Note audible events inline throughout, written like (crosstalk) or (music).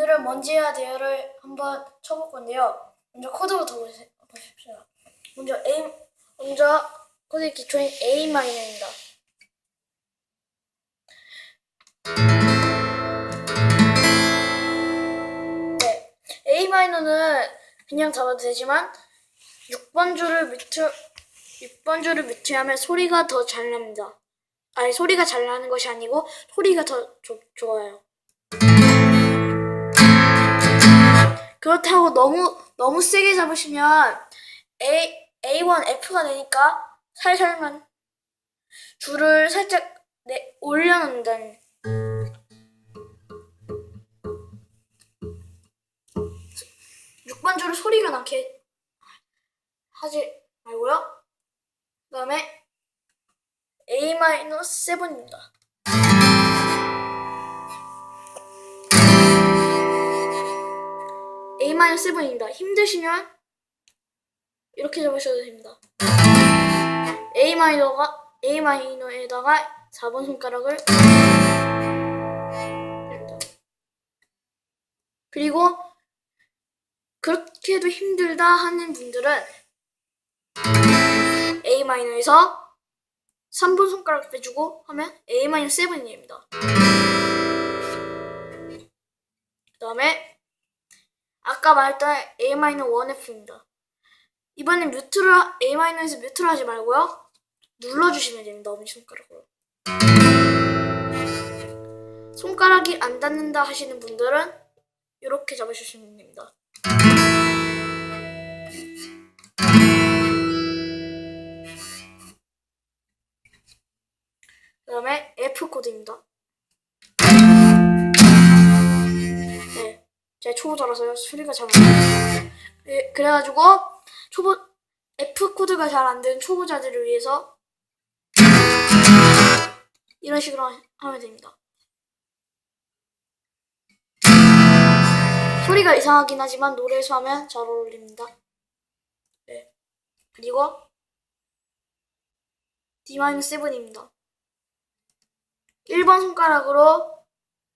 오늘은 해야 돼요를 한번 쳐볼 건데요. 먼저 코드부터 보십시오. 먼저 A, 먼저 코드 기초인 A 마이너입니다. 네, A 마이너는 그냥 잡아도 되지만 6번 줄을 밑으로 6번 줄을 밑에 하면 소리가 더 잘 납니다. 아니 소리가 잘 나는 것이 아니고 소리가 더 좋- 좋아요. 그렇다고 너무 너무 세게 잡으시면 A A1 F가 되니까 살살만 줄을 살짝 내 올려놓는다는 6번 줄을 소리가 나게 하지 말고요. 그다음에 A-7입니다. A-7입니다. 힘드시면 이렇게 잡으셔도 됩니다. A 마이너가 A 마이너에다가 4번 손가락을. 그리고 그렇게 해도 힘들다 하는 분들은 A 마이너에서 3번 손가락 빼주고 하면 A 마이너 7입니다. 그 다음에 아까 말했던 A 마이너 1F입니다. 이번엔 뮤트를 하- A 마이너에서 뮤트를 하지 말고요. 눌러주시면 됩니다. 엄지 손가락으로. 손가락이 안 닿는다 하시는 분들은 이렇게 잡으시면 됩니다. 그 다음에 F 코드입니다. 제가 초보자라서요 소리가 잘 안 나요. 네, 그래가지고 초보 F 코드가 잘 안 되는 초보자들을 위해서 이런 식으로 하- 하면 됩니다. 소리가 이상하긴 하지만 노래에서 하면 잘 어울립니다. 네. 그리고 D-7입니다. 1번 손가락으로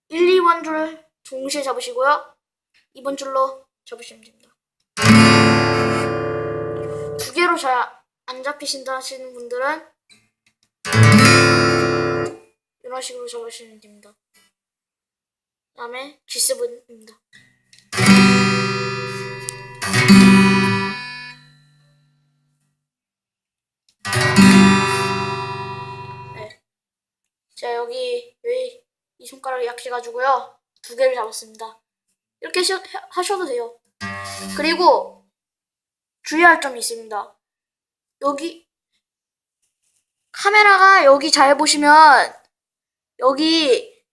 1, 2번 줄 동시에 잡으시고요. 2번 줄로 잡으시면 됩니다. 두 개로 잘 안 잡히신다 하시는 분들은 이런 식으로 잡으시면 됩니다. 그 다음에 G7입니다. 네. 자, 여기, 여기 이 손가락이 약해가지고요. 두 개를 잡았습니다. 이렇게 하셔, 하셔도 돼요. 그리고 주의할 점이 있습니다. 여기 카메라가 여기 잘 보시면 여기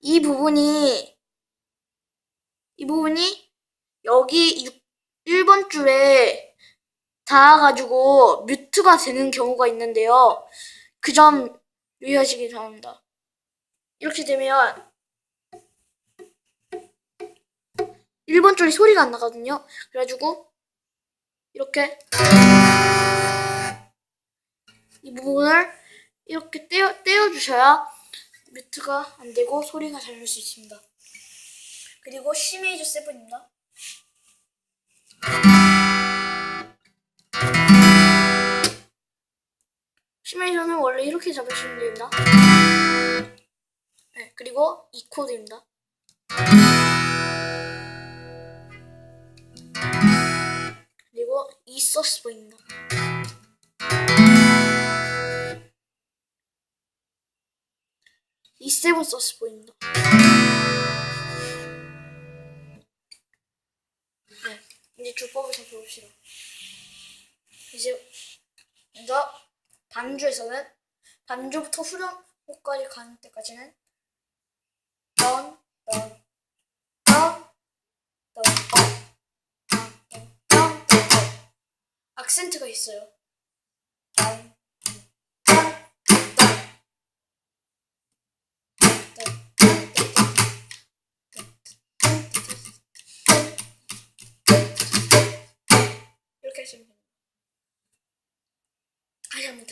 이 부분이 이 부분이 여기 1번 줄에 닿아가지고 뮤트가 되는 경우가 있는데요. 그 점 유의하시기 바랍니다. 이렇게 되면 1번 줄이 소리가 안 나거든요. 그래가지고 이렇게 이 부분을 이렇게 떼어, 떼어주셔야 뮤트가 안 되고 소리가 잘 날 수 있습니다. 그리고 C 메이저 7입니다. C 메이저는 원래 이렇게 잡으시면 됩니다. 네, 그리고 E 코드입니다. 그리고 E 서스 보입니다. 이 세븐 서스 보입니다. 네, 이제 주법을 살펴봅시다. 이제 먼저 반주에서는 반주부터 후렴곡까지 가는 때까지는 던, 던, 악센트가 있어요. 이렇게 하시면 됩니다. 다시 한번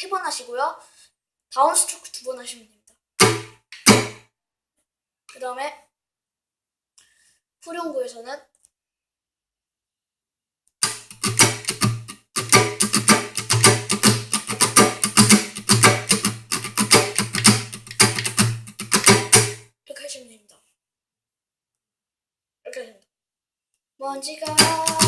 세 번 하시고요. 다운 스트로크 두 번 하시면 됩니다. 그 다음에 후렴구에서는 이렇게 하시면 됩니다. 이렇게 하시면 됩니다. 먼지가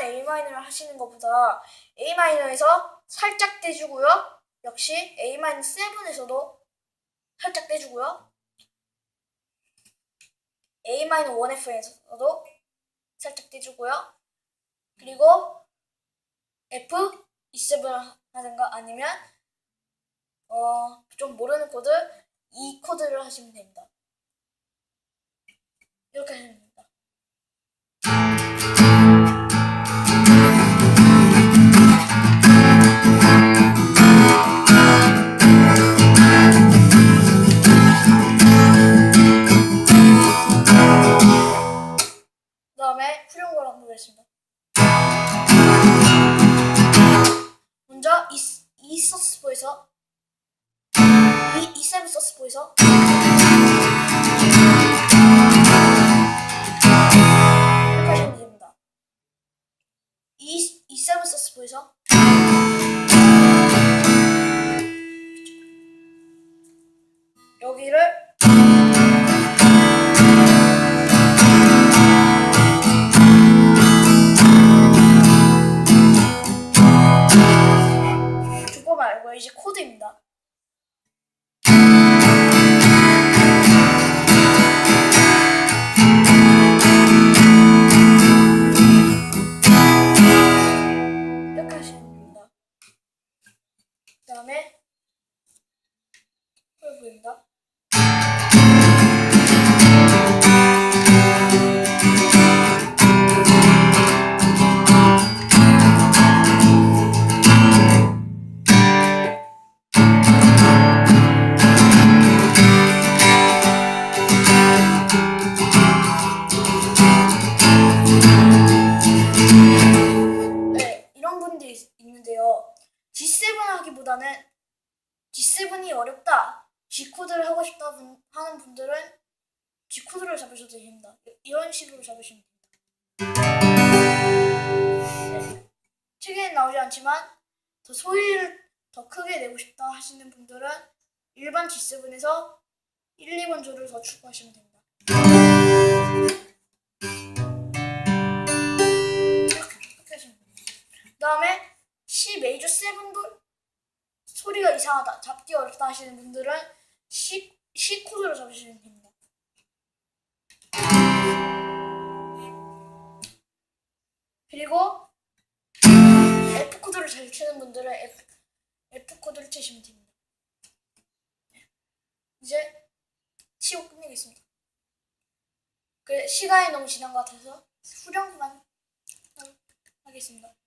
일반 A 마이너를 하시는 것보다 A 마이너에서 살짝 떼주고요. 역시 A 마이너 7에서도 살짝 떼주고요. A 마이너 1F에서도 살짝 떼주고요. 그리고 F E7 하든가 아니면 어 좀 모르는 코드 E 코드를 하시면 됩니다. 이렇게 하시면 됩니다. 그 다음에 후렴구를 한번 보겠습니다. 먼저 이, 이 서스포에서 이, 이 세븐 서스포에서 이렇게 하시면 됩니다. 이, 이 세븐 서스포에서 G7이 어렵다, G 코드를 하고 싶다 분- 하는 분들은 G 코드를 잡으셔도 됩니다. 이- 이런 식으로 잡으시면 됩니다. (laughs) 네. 책에는 나오지 않지만 더 소리를 더 크게 내고 싶다 하시는 분들은 일반 G7에서 1, 2번 조를 더 추가하시면 됩니다. 이상하다, 잡기 어렵다 하시는 분들은 C, C 코드로 잡으시면 됩니다. 그리고 F 코드를 잘 치는 분들은 F, F 코드를 치시면 됩니다. 이제 치고 끝내겠습니다. 그 시간이 너무 지난 것 같아서 후렴구만 하겠습니다.